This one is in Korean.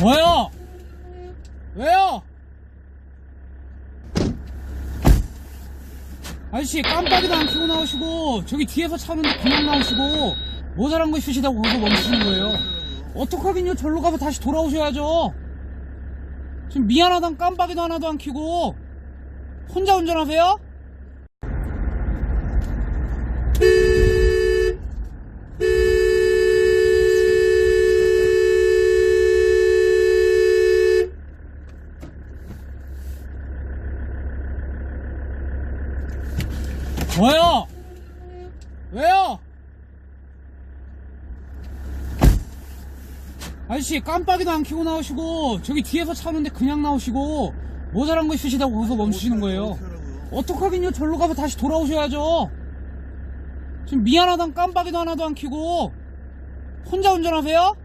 뭐요? 왜요? 아저씨 깜빡이도 안 켜고 나오시고 저기 뒤에서 차는데 그냥 나오시고 모자란 거 있으시다고 거기서 멈추시는 거예요 어떡하긴요 절로 가면 다시 돌아오셔야죠 지금 미안하단 깜빡이도 하나도 안 켜고 혼자 운전하세요? 뭐요? 왜요? 아저씨 깜빡이도 안 켜고 나오시고 저기 뒤에서 차는데 그냥 나오시고 모자란 거 있으시다고 거기서 멈추시는 거예요 어떡하긴요 절로 가면 다시 돌아오셔야죠 지금 미안하단 깜빡이도 하나도 안 켜고 혼자 운전하세요?